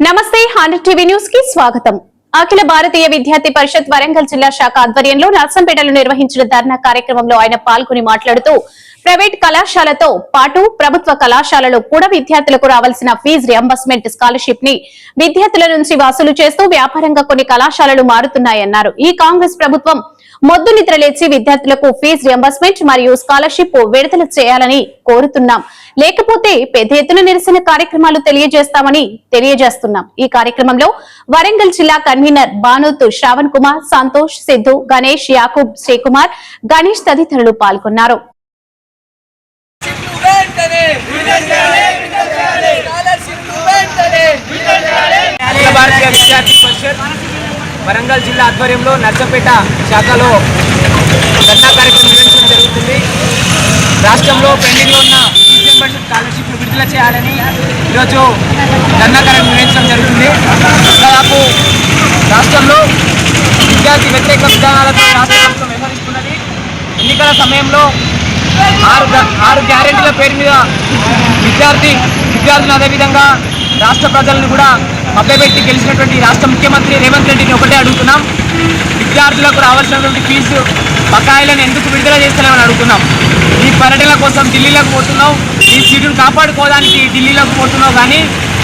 నమస్తే hundred TV న్యూస్కి స్వాగతం. అఖిల భారతీయ విద్యార్థి పరిషత్ వరంగల్ జిల్లా శాఖ ఆధ్వర్యంలో నర్సంపేటలో నిర్వహించిన ధర్నా కార్యక్రమంలో ఆయన పాల్గొని మాట్లాడుతూ ప్రైవేట్ కళాశాలతో పాటు ప్రభుత్వ కళాశాలలో కూడా విద్యార్థులకు రావాల్సిన ఫీజు రియంబర్స్మెంట్ స్కాలర్షిప్ని విద్యార్థుల నుంచి వసూలు చేస్తూ వ్యాపారంగా కొన్ని కళాశాలలు మారుతున్నాయన్నారు. ఈ కాంగ్రెస్ ప్రభుత్వం మొద్దు నిద్రలేచి విద్యార్థులకు ఫీజు రియంబర్స్మెంట్ మరియు స్కాలర్షిప్ విడుదల చేయాలని కోరుతున్నాం. లేకపోతే పెద్ద ఎత్తున నిరసన కార్యక్రమాలు తెలియజేస్తామని తెలియజేస్తున్నాం. ఈ కార్యక్రమంలో వరంగల్ జిల్లా కన్వీనర్ బానోతు శ్రావణ్ కుమార్ సంతోష్ సిద్ధు గణేష్ యాకూబ్ శ్రీకుమార్ గణేష్ తదితరులు పాల్గొన్నారు వెంటనే స్కాలర్షిప్ వెంటనే అఖిల భారతీయ విద్యార్థి పరిషత్ వరంగల్ జిల్లా ఆధ్వర్యంలో నర్సంపేట శాఖలో ధర్నా కార్యక్రమం నిర్వహించడం జరుగుతుంది. రాష్ట్రంలో పెండింగ్లో ఉన్న డిసెంబర్ స్కాలర్షిప్ విడుదల చేయాలని ఈరోజు ధర్నా కార్యక్రమం నిర్వహించడం జరుగుతుంది. దాదాపు రాష్ట్రంలో విద్యార్థి వ్యతిరేక విధానాలతో రాష్ట్ర ప్రభుత్వం వ్యవహరిస్తున్నది. ఎన్నికల సమయంలో ఆరు ఆరు గ్యారెంటీల పేరు మీద విద్యార్థి విద్యార్థులు అదేవిధంగా రాష్ట్ర ప్రజలను కూడా మభ్యపెట్టి గెలిచినటువంటి రాష్ట్ర ముఖ్యమంత్రి రేవంత్ రెడ్డిని ఒకటే అడుగుతున్నాం. విద్యార్థులకు రావాల్సినటువంటి ఫీజు బకాయిలను ఎందుకు విడుదల చేస్తలేమని అడుగుతున్నాం. ఈ పర్యటన కోసం ఢిల్లీలోకి పోతున్నావు ఈ సీటును కాపాడుకోవడానికి ఢిల్లీలోకి పోతున్నావు కానీ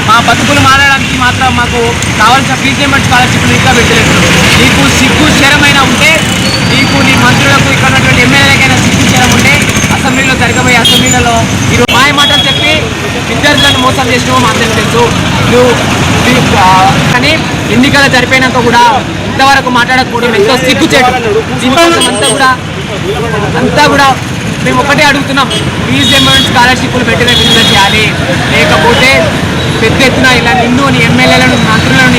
మా బతుకులు మారడానికి మాత్రం మాకు కావాల్సిన ఫీజు పేమెంట్ స్కాలర్షిప్ ఇంకా పెట్టలేదు. మోసం చేసినావు మా అందరికీ తెలుసు. నువ్వు కానీ ఎన్నికలు జరిపోయినాక కూడా ఇంతవరకు మాట్లాడకపోవడం ఎంతో సిగ్గుచేటు. దీనికోసం అంతా కూడా అంతా కూడా మేము ఒకటే అడుగుతున్నాం. ఫీజ్ అమౌంట్ స్కాలర్షిప్లు పెట్టిన విడుదల చేయాలి? లేకపోతే పెద్ద ఎత్తున ఇలా నిన్ను నీ ఎమ్మెల్యేలను మంత్రులను